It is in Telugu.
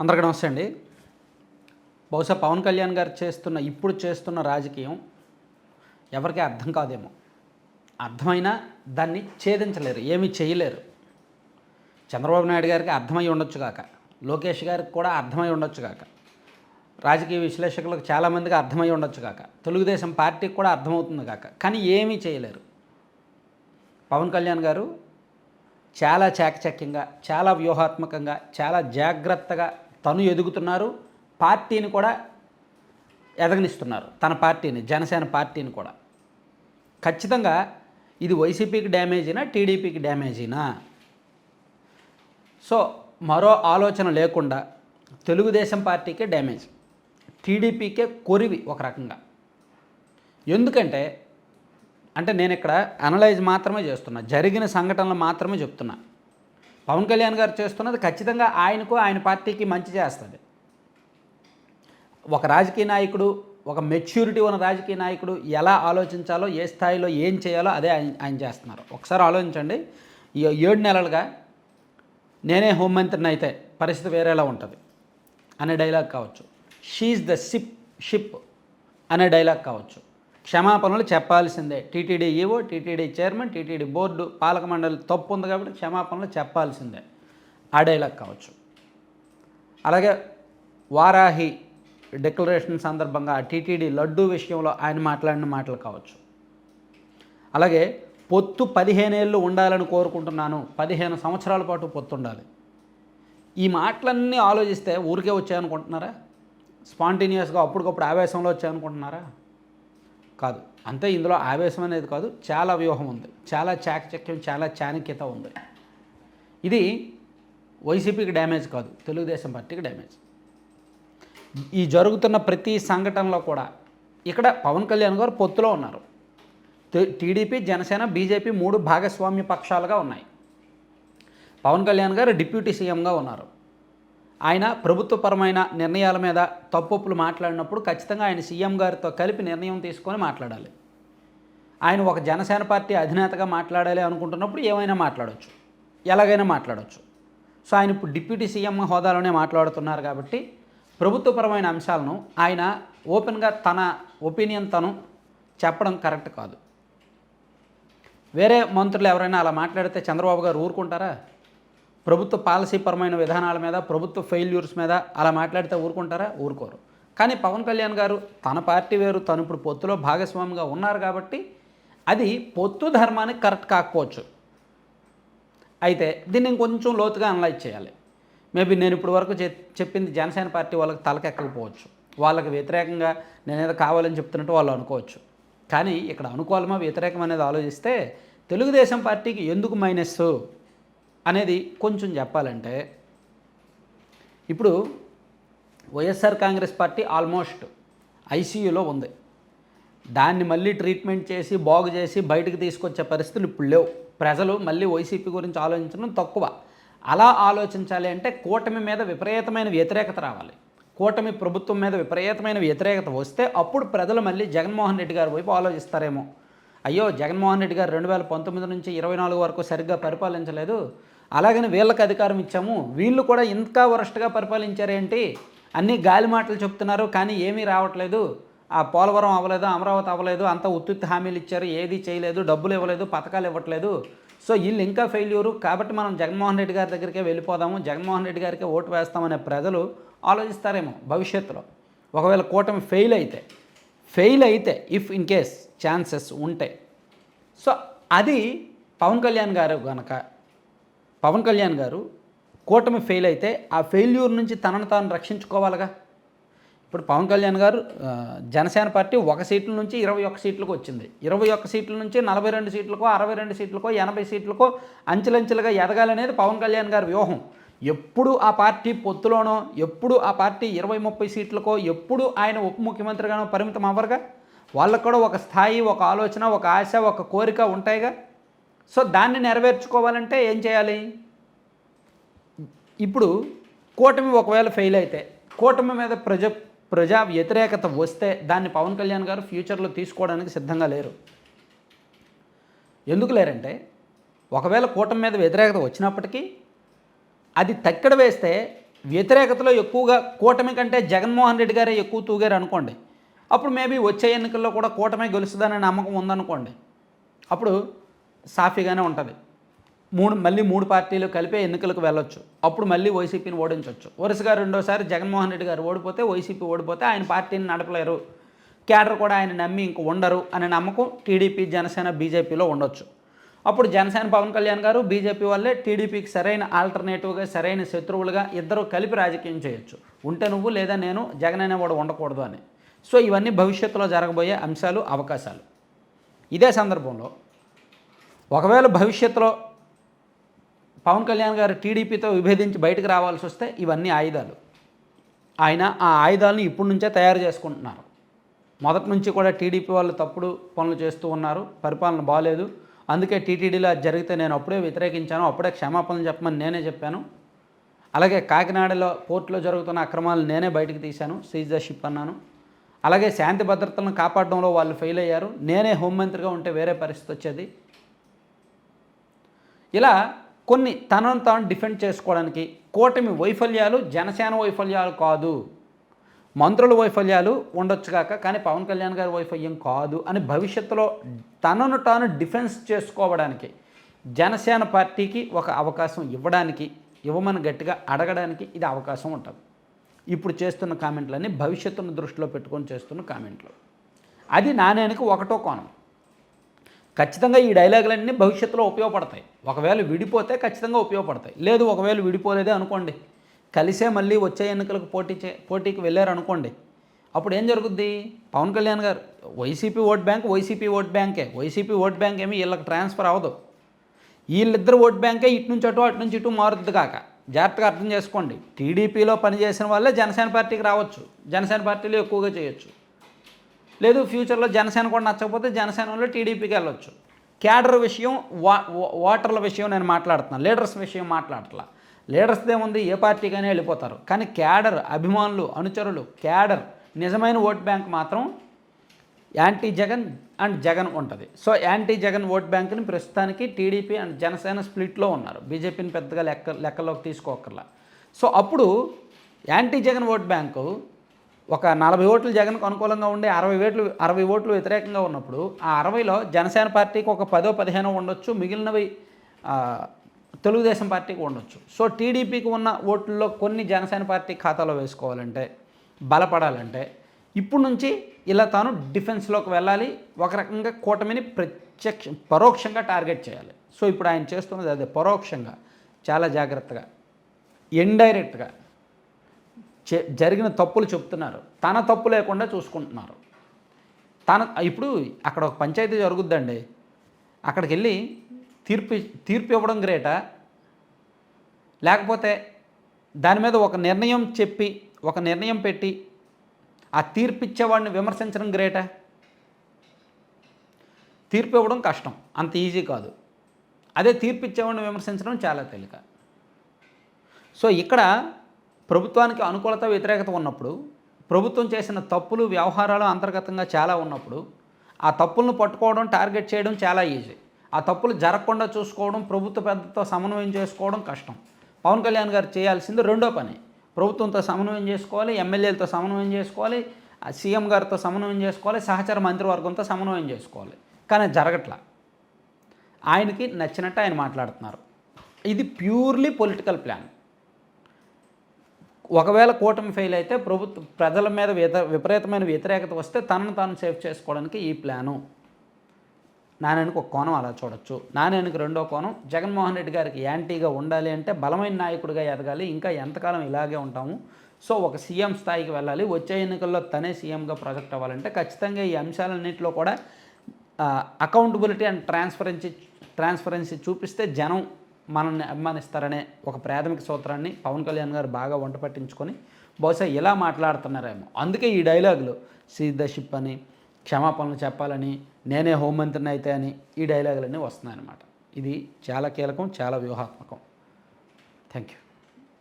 అందరికీ నమస్తే అండి. బహుశా పవన్ కళ్యాణ్ గారు చేస్తున్న ఇప్పుడు చేస్తున్న రాజకీయం ఎవరికి అర్థం కాదేమో. అర్థమైనా దాన్ని ఛేదించలేరు ఏమీ చేయలేరు. చంద్రబాబు నాయుడు గారికి అర్థమై ఉండొచ్చు కాక లోకేష్ గారికి కూడా అర్థమై ఉండొచ్చు కాక రాజకీయ విశ్లేషకులకు చాలామందికి అర్థమై ఉండొచ్చు కాక తెలుగుదేశం పార్టీకి కూడా అర్థమవుతుంది కాక కానీ ఏమీ చేయలేరు. పవన్ కళ్యాణ్ గారు చాలా చాకచక్యంగా చాలా వ్యూహాత్మకంగా చాలా జాగ్రత్తగా తను ఎదుగుతున్నారు పార్టీని కూడా ఎదగనిస్తున్నారు. తన పార్టీని జనసేన పార్టీని కూడా. ఖచ్చితంగా ఇది వైసీపీకి డ్యామేజీనా టీడీపీకి డ్యామేజీనా? సో మరో ఆలోచన లేకుండా తెలుగుదేశం పార్టీకే డ్యామేజ్ టీడీపీకే కొరివి ఒక రకంగా. ఎందుకంటే అంటే నేను ఇక్కడ అనలైజ్ మాత్రమే చేస్తున్నా జరిగిన సంఘటనలు మాత్రమే చెప్తున్నా. పవన్ కళ్యాణ్ గారు చేస్తున్నది ఖచ్చితంగా ఆయనకు ఆయన పార్టీకి మంచి చేస్తుంది. ఒక రాజకీయ నాయకుడు ఒక మెచ్యూరిటీ ఉన్న రాజకీయ నాయకుడు ఎలా ఆలోచించాలో ఏ స్థాయిలో ఏం చేయాలో అదే ఆయన ఆయన చేస్తున్నారు. ఒకసారి ఆలోచించండి. ఏడు నెలలుగా నేనే హోంమంత్రిని అయితే పరిస్థితి వేరేలా ఉంటుంది అనే డైలాగ్ కావచ్చు. షీఈ్ ద షిప్ షిప్ అనే డైలాగ్ కావచ్చు. క్షమాపణలు చెప్పాల్సిందే. TTD EO TTD chairman TTD board పాలక మండలి తప్పు ఉంది కాబట్టి క్షమాపణలు చెప్పాల్సిందే. ఆ డైలాగ్ కావచ్చు. అలాగే వారాహి డిక్లరేషన్ సందర్భంగా టీటీడీ లడ్డూ విషయంలో ఆయన మాట్లాడిన మాటలు కావచ్చు. అలాగే పొత్తు పదిహేనేళ్ళు ఉండాలని కోరుకుంటున్నాను. పదిహేను సంవత్సరాల పాటు పొత్తు ఉండాలి. ఈ మాటలన్నీ ఆలోచిస్తే ఊరికే వచ్చాయనుకుంటున్నారా? స్పాంటేనియస్గా అప్పటికప్పుడు ఆవేశంలో వచ్చాయనుకుంటున్నారా? కాదు. అంతే ఇందులో ఆవేశం అనేది కాదు చాలా వ్యూహం ఉంది. చాలా చాకచక్యం చాలా చాణక్యత ఉంది. ఇది వైసీపీకి డ్యామేజ్ కాదు తెలుగుదేశం పార్టీకి డ్యామేజ్. ఈ జరుగుతున్న ప్రతి సంఘటనలో కూడా ఇక్కడ పవన్ కళ్యాణ్ గారు పొత్తులో ఉన్నారు. టీడీపీ జనసేన బీజేపీ మూడు భాగస్వామ్య పక్షాలుగా ఉన్నాయి. పవన్ కళ్యాణ్ గారు డిప్యూటీ సీఎంగా ఉన్నారు. ఆయన ప్రభుత్వపరమైన నిర్ణయాల మీద తప్పొప్పులు మాట్లాడినప్పుడు ఖచ్చితంగా ఆయన సీఎం గారితో కలిపి నిర్ణయం తీసుకొని మాట్లాడాలి. ఆయన ఒక జనసేన పార్టీ అధినేతగా మాట్లాడాలి అనుకుంటున్నప్పుడు ఏమైనా మాట్లాడవచ్చు ఎలాగైనా మాట్లాడవచ్చు సో ఆయన ఇప్పుడు డిప్యూటీ సీఎం హోదాలోనే మాట్లాడుతున్నారు కాబట్టి ప్రభుత్వపరమైన అంశాలను ఆయన ఓపెన్గా తన ఒపీనియన్ తను చెప్పడం కరెక్ట్ కాదు. వేరే మంత్రులు ఎవరైనా అలా మాట్లాడితే చంద్రబాబు గారు ఊరుకుంటారా? ప్రభుత్వ పాలసీపరమైన విధానాల మీద ప్రభుత్వ ఫెయిల్యూర్స్ మీద అలా మాట్లాడితే ఊరుకుంటారా? ఊరుకోరు. కానీ పవన్ కళ్యాణ్ గారు తన పార్టీ వేరు తను ఇప్పుడు పొత్తులో భాగస్వామిగా ఉన్నారు కాబట్టి అది పొత్తు ధర్మానికి కరెక్ట్ కాకపోవచ్చు. అయితే దీన్ని ఇంకొంచెం లోతుగా అనలైజ్ చేయాలి. మేబీ నేను ఇప్పుడు వరకు చెప్పింది జనసేన పార్టీ వాళ్ళకి తలకెక్కకపోవచ్చు. వాళ్ళకి వ్యతిరేకంగా నేనేదో కావాలని చెప్తున్నట్టు వాళ్ళు అనుకోవచ్చు. కానీ ఇక్కడ అనుకూలమా వ్యతిరేకం అనేది ఆలోచిస్తే తెలుగుదేశం పార్టీకి ఎందుకు మైనస్ అనేది కొంచెం చెప్పాలంటే ఇప్పుడు వైఎస్ఆర్ కాంగ్రెస్ పార్టీ ఆల్మోస్ట్ ఐసీయూలో ఉంది. దాన్ని మళ్ళీ ట్రీట్మెంట్ చేసి బాగు చేసి బయటకు తీసుకొచ్చే పరిస్థితులు ఇప్పుడు లేవు. ప్రజలు మళ్ళీ వైసీపీ గురించి ఆలోచించడం తక్కువ. అలా ఆలోచించాలి అంటే కూటమి మీద విపరీతమైన వ్యతిరేకత రావాలి. కూటమి ప్రభుత్వం మీద విపరీతమైన వ్యతిరేకత వస్తే అప్పుడు ప్రజలు మళ్ళీ జగన్మోహన్ రెడ్డి గారి వైపు ఆలోచిస్తారేమో. అయ్యో జగన్మోహన్ రెడ్డి గారు రెండు వేల పంతొమ్మిది నుంచి ఇరవై నాలుగు వరకు సరిగ్గా పరిపాలించలేదు. అలాగని వీళ్ళకి అధికారం ఇచ్చాము. వీళ్ళు కూడా ఇంకా వరస్ట్గా పరిపాలించారేంటి అన్నీ గాలి మాటలు చెప్తున్నారు కానీ ఏమీ రావట్లేదు. ఆ పోలవరం అవ్వలేదు అమరావతి అవ్వలేదు అంత ఉత్తుత్తి హామీలు ఇచ్చారు ఏది చేయలేదు డబ్బులు ఇవ్వలేదు పథకాలు ఇవ్వట్లేదు. సో వీళ్ళు ఇంకా ఫెయిల్యూరు. కాబట్టి మనం జగన్మోహన్ రెడ్డి గారి దగ్గరికే వెళ్ళిపోదాము. జగన్మోహన్ రెడ్డి గారికే ఓటు వేస్తామనే ప్రజలు ఆలోచిస్తారేమో భవిష్యత్తులో. ఒకవేళ కూటమి ఫెయిల్ అయితే ఫెయిల్ అయితే ఇఫ్ ఇన్ కేస్ ఛాన్సెస్ ఉంటే. సో అది పవన్ కళ్యాణ్ గారు కనుక పవన్ కళ్యాణ్ గారు కూటమి ఫెయిల్ అయితే ఆ ఫెయిల్యూర్ నుంచి తనను తాను రక్షించుకోవాలిగా. ఇప్పుడు పవన్ కళ్యాణ్ గారు జనసేన పార్టీ ఒక సీట్ల నుంచి ఇరవై ఒక్క సీట్లకు వచ్చింది. ఇరవై ఒక్క సీట్ల నుంచి నలభై రెండు సీట్లకో అరవై రెండు సీట్లకో ఎనభై సీట్లకో అంచెలంచెలుగా ఎదగాలనేది పవన్ కళ్యాణ్ గారి వ్యూహం. ఎప్పుడు ఆ పార్టీ పొత్తులోనో ఎప్పుడు ఆ పార్టీ ఇరవై ముప్పై సీట్లకో ఎప్పుడు ఆయన ఉప ముఖ్యమంత్రిగానో పరిమితం అవ్వరుగా? వాళ్ళకు కూడా ఒక స్థాయి ఒక ఆలోచన ఒక ఆశ ఒక కోరిక ఉంటాయిగా? సో దాన్ని నెరవేర్చుకోవాలంటే ఏం చేయాలి? ఇప్పుడు కూటమి ఒకవేళ ఫెయిల్ అయితే కూటమి మీద ప్రజ ప్రజా వ్యతిరేకత వస్తే దాన్ని పవన్ కళ్యాణ్ గారు ఫ్యూచర్లో తీసుకోవడానికి సిద్ధంగా లేరు. ఎందుకు లేరంటే ఒకవేళ కూటమి మీద వ్యతిరేకత వచ్చినప్పటికీ అది తక్కడ వేస్తే వ్యతిరేకతలో ఎక్కువగా కూటమి కంటే జగన్మోహన్ రెడ్డి గారే ఎక్కువ తూగారు అనుకోండి. అప్పుడు మేబీ వచ్చే ఎన్నికల్లో కూడా కూటమి గెలుస్తుందనే నమ్మకం ఉందనుకోండి. అప్పుడు సాఫీగానే ఉంటుంది. మూడు మళ్ళీ మూడు పార్టీలు కలిపే ఎన్నికలకు వెళ్ళొచ్చు. అప్పుడు మళ్ళీ వైసీపీని ఓడించవచ్చు వరుసగా రెండోసారి జగన్మోహన్ రెడ్డి గారు ఓడిపోతే వైసీపీ ఓడిపోతే ఆయన పార్టీని నడపలేరు. క్యాడర్ కూడా ఆయన నమ్మి ఇంక ఉండరు అనే నమ్మకం టీడీపీ జనసేన బీజేపీలో ఉండొచ్చు. అప్పుడు జనసేన పవన్ కళ్యాణ్ గారు బీజేపీ వల్లే టీడీపీకి సరైన ఆల్టర్నేటివ్గా సరైన శత్రువులుగా ఇద్దరు కలిపి రాజకీయం చేయొచ్చు. ఉంటే నువ్వు లేదా నేను జగన్ అనేవాడు ఉండకూడదు అని. సో ఇవన్నీ భవిష్యత్తులో జరగబోయే అంశాలు అవకాశాలు. ఇదే సందర్భంలో ఒకవేళ భవిష్యత్తులో పవన్ కళ్యాణ్ గారు టీడీపీతో విభేదించి బయటకు రావాల్సి వస్తే ఇవన్నీ ఆయుధాలు. ఆయన ఆ ఆయుధాలను ఇప్పటి నుంచే తయారు చేసుకుంటున్నారు. మొదటి నుంచి కూడా టీడీపీ వాళ్ళు తప్పుడు పనులు చేస్తూ ఉన్నారు. పరిపాలన బాగాలేదు అందుకే టీటీడీలో జరిగితే నేను అప్పుడే వ్యతిరేకించాను. అప్పుడే క్షమాపణలు చెప్పమని నేనే చెప్పాను. అలాగే కాకినాడలో పోర్టులో జరుగుతున్న అక్రమాలు నేనే బయటకు తీశాను. సీజ్ ద షిప్ అన్నాను. అలాగే శాంతి భద్రతలను కాపాడడంలో వాళ్ళు ఫెయిల్ అయ్యారు. నేనే హోంమంత్రిగా ఉంటే వేరే పరిస్థితి వచ్చేది. ఇలా కొన్ని తనను తాను డిఫెండ్ చేసుకోవడానికి కూటమి వైఫల్యాలు జనసేన వైఫల్యాలు కాదు. మంత్రుల వైఫల్యాలు ఉండొచ్చు కాక కానీ పవన్ కళ్యాణ్ గారి వైఫల్యం కాదు అని భవిష్యత్తులో తనను తాను డిఫెన్స్ చేసుకోవడానికి జనసేన పార్టీకి ఒక అవకాశం ఇవ్వడానికి ఇవ్వమని గట్టిగా అడగడానికి ఇది అవకాశం ఉంటుంది. ఇప్పుడు చేస్తున్న కామెంట్లన్నీ భవిష్యత్తును దృష్టిలో పెట్టుకొని చేస్తున్న కామెంట్లు. అది నాణ్యానికి ఒకటో కోణం. ఖచ్చితంగా ఈ డైలాగులన్నీ భవిష్యత్తులో ఉపయోగపడతాయి. ఒకవేళ విడిపోతే ఖచ్చితంగా ఉపయోగపడతాయి. లేదు ఒకవేళ విడిపోలేదే అనుకోండి. కలిసే మళ్ళీ వచ్చే ఎన్నికలకు పోటీ చే పోటీకి వెళ్ళారు అనుకోండి. అప్పుడు ఏం జరుగుద్ది? Pawan Kalyan garu YCP vote bank YCP vote బ్యాంకే. వైసీపీ ఓట్ బ్యాంక్ ఏమి వీళ్ళకి ట్రాన్స్ఫర్ అవ్వదు. వీళ్ళిద్దరు ఓట్ బ్యాంకే ఇటు నుంచి అటు అటు నుంచి ఇటు మారుద్ది కాక. జాగ్రత్తగా అర్థం చేసుకోండి. టీడీపీలో పనిచేసిన వాళ్ళే జనసేన పార్టీకి రావచ్చు. జనసేన పార్టీలో ఎక్కువగా చేయొచ్చు. లేదు ఫ్యూచర్లో జనసేన కూడా నచ్చకపోతే జనసేనలో టీడీపీకి వెళ్ళొచ్చు. క్యాడర్ విషయం వా ఓటర్ల విషయం నేను మాట్లాడుతున్నాను లీడర్స్ విషయం మాట్లాడట్లా. లీడర్స్ ఉంది ఏ పార్టీకైనా వెళ్ళిపోతారు. కానీ క్యాడర్ అభిమానులు అనుచరులు క్యాడర్ నిజమైన ఓట్ బ్యాంక్ మాత్రం యాంటీ జగన్ అండ్ జగన్ ఉంటుంది. సో యాంటీ జగన్ ఓట్ బ్యాంక్ని ప్రస్తుతానికి టీడీపీ అండ్ జనసేన స్ప్లిట్లో ఉన్నారు. బీజేపీని పెద్దగా లెక్క లెక్కలోకి తీసుకోకర్లా సో అప్పుడు యాంటీ జగన్ ఓట్ బ్యాంకు ఒక నలభై ఓట్లు జగన్కు అనుకూలంగా ఉండే అరవై ఓట్లు అరవై ఓట్లు వ్యతిరేకంగా ఉన్నప్పుడు ఆ అరవైలో జనసేన పార్టీకి ఒక పదో పదిహేనో ఉండొచ్చు మిగిలినవి తెలుగుదేశం పార్టీకి ఉండొచ్చు. సో టీడీపీకి ఉన్న ఓట్లలో కొన్ని జనసేన పార్టీ ఖాతాలో వేసుకోవాలంటే బలపడాలంటే ఇప్పుడు నుంచి ఇలా తాను డిఫెన్స్లోకి వెళ్ళాలి ఒక రకంగా కూటమిని ప్రత్యక్ష పరోక్షంగా టార్గెట్ చేయాలి. సో ఇప్పుడు ఆయన చేస్తున్నది అదే పరోక్షంగా చాలా జాగ్రత్తగా ఇండైరెక్ట్గా జరిగిన తప్పులు చెప్తున్నారు. తన తప్పు లేకుండా చూసుకుంటున్నారు. తన ఇప్పుడు అక్కడ ఒక పంచాయతీ జరుగుద్దండి. అక్కడికి వెళ్ళి తీర్పు తీర్పు ఇవ్వడం గ్రేటా? లేకపోతే దాని మీద ఒక నిర్ణయం చెప్పి ఒక నిర్ణయం పెట్టి ఆ తీర్పు ఇచ్చేవాడిని విమర్శించడం గ్రేటా? తీర్పు ఇవ్వడం కష్టం. అంత ఈజీ కాదు. అదే తీర్పు ఇచ్చేవాడిని విమర్శించడం చాలా తేలిక. సో ఇక్కడ ప్రభుత్వానికి అనుకూలత వ్యతిరేకత ఉన్నప్పుడు ప్రభుత్వం చేసిన తప్పులు వ్యవహారాలు అంతర్గతంగా చాలా ఉన్నప్పుడు ఆ తప్పులను పట్టుకోవడం టార్గెట్ చేయడం చాలా ఈజీ. ఆ తప్పులు జరగకుండా చూసుకోవడం ప్రభుత్వ పెద్దతో సమన్వయం చేసుకోవడం కష్టం. పవన్ కళ్యాణ్ గారు చేయాల్సింది రెండో పని. ప్రభుత్వంతో సమన్వయం చేసుకోవాలి ఎమ్మెల్యేలతో సమన్వయం చేసుకోవాలి ఆ సీఎం గారితో సమన్వయం చేసుకోవాలి సహచర మంత్రివర్గంతో సమన్వయం చేసుకోవాలి. కానీ జరగట్లా. ఆయనకి నచ్చినట్టు ఆయన మాట్లాడుతున్నారు. ఇది ప్యూర్లీ పొలిటికల్ ప్లాన్. ఒకవేళ కూటమి ఫెయిల్ అయితే ప్రభుత్వ ప్రజల మీద వ్యత విపరీతమైన వ్యతిరేకత వస్తే తనను తాను సేవ్ చేసుకోవడానికి ఈ ప్లాను నారాయణకి ఒక కోణం అలా చూడొచ్చు. నారాయణకి రెండో కోణం జగన్మోహన్ రెడ్డి గారికి యాంటీగా ఉండాలి అంటే బలమైన నాయకుడిగా ఎదగాలి. ఇంకా ఎంతకాలం ఇలాగే ఉంటాము? సో ఒక సీఎం స్థాయికి వెళ్ళాలి. వచ్చే ఎన్నికల్లో తనే సీఎంగా ప్రొజెక్ట్ అవ్వాలంటే ఖచ్చితంగా ఈ అంశాలన్నింటిలో కూడా అకౌంటబిలిటీ అండ్ ట్రాన్స్పరెన్సీ ట్రాన్స్పరెన్సీ చూపిస్తే జనం మనల్ని అభిమానిస్తారనే ఒక ప్రాథమిక సూత్రాన్ని పవన్ కళ్యాణ్ గారు బాగా వంట పట్టించుకొని బహుశా ఇలా మాట్లాడుతున్నారేమో. అందుకే ఈ డైలాగులు సీజ్ ద షిప్ అని క్షమాపణలు చెప్పాలని నేనే హోంమంత్రిని అయితే అని ఈ డైలాగులన్నీ వస్తున్నాయన్నమాట. ఇది చాలా కీలకం చాలా వ్యూహాత్మకం. Thank you